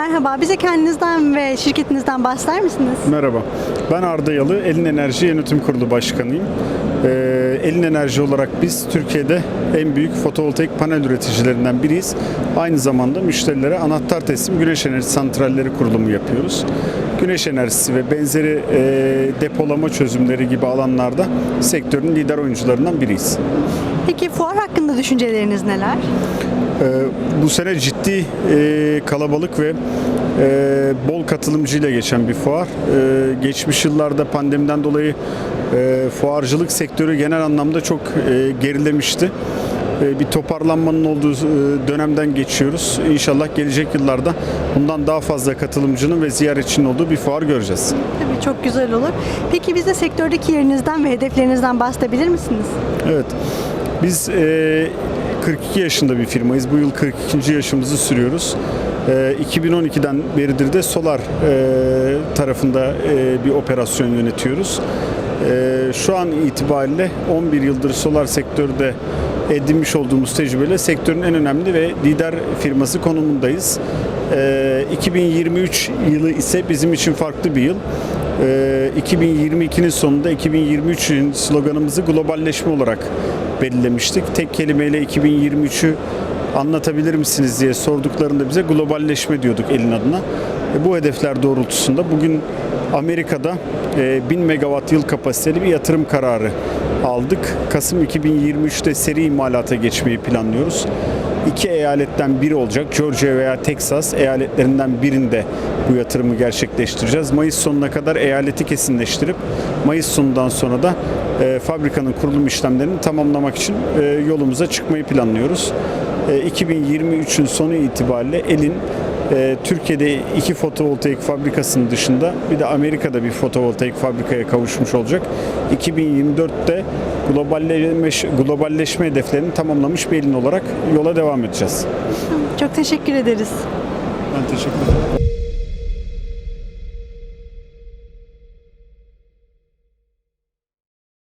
Merhaba, bize kendinizden ve şirketinizden bahseder misiniz? Merhaba, ben Arda Yalı, Elin Enerji Yönetim Kurulu Başkanıyım. Ee, Elin Enerji olarak biz Türkiye'de en büyük fotovoltaik panel üreticilerinden biriyiz. Aynı zamanda müşterilere anahtar teslim güneş enerji santralleri kurulumu yapıyoruz. Güneş enerjisi ve benzeri e, depolama çözümleri gibi alanlarda sektörün lider oyuncularından biriyiz. Peki fuar hakkında düşünceleriniz neler? Ee, bu sene ciddi e, kalabalık ve e, bol katılımcıyla geçen bir fuar. Ee, geçmiş yıllarda pandemiden dolayı e, fuarcılık sektörü genel anlamda çok gerilemişti. Bir toparlanmanın olduğu dönemden geçiyoruz. İnşallah gelecek yıllarda bundan daha fazla katılımcının ve ziyaretçinin olduğu bir fuar göreceğiz. Tabii çok güzel olur. Peki bize sektördeki yerinizden ve hedeflerinizden bahsedebilir misiniz? Evet. Biz e, 42 yaşında bir firmayız. Bu yıl 42. yaşımızı sürüyoruz. E, 2012'den beridir de solar e, tarafında e, bir operasyon yönetiyoruz. E, şu an itibariyle 11 yıldır solar sektörde edinmiş olduğumuz tecrübeyle sektörün en önemli ve lider firması konumundayız. E, 2023 yılı ise bizim için farklı bir yıl. Ee, 2022'nin sonunda 2023'ün sloganımızı globalleşme olarak belirlemiştik. Tek kelimeyle 2023'ü anlatabilir misiniz diye sorduklarında bize globalleşme diyorduk elin adına. E, bu hedefler doğrultusunda bugün Amerika'da e, 1000 megawatt yıl kapasiteli bir yatırım kararı aldık. Kasım 2023'te seri imalata geçmeyi planlıyoruz. İki eyaletten biri olacak. Georgia veya Texas eyaletlerinden birinde bu yatırımı gerçekleştireceğiz. Mayıs sonuna kadar eyaleti kesinleştirip Mayıs sonundan sonra da e, fabrikanın kurulum işlemlerini tamamlamak için e, yolumuza çıkmayı planlıyoruz. E, 2023'ün sonu itibariyle elin e, Türkiye'de iki fotovoltaik fabrikasının dışında bir de Amerika'da bir fotovoltaik fabrikaya kavuşmuş olacak. 2024'te globalleşme, globalleşme hedeflerini tamamlamış bir elin olarak yola devam edeceğiz. Çok teşekkür ederiz. Ben teşekkür ederim.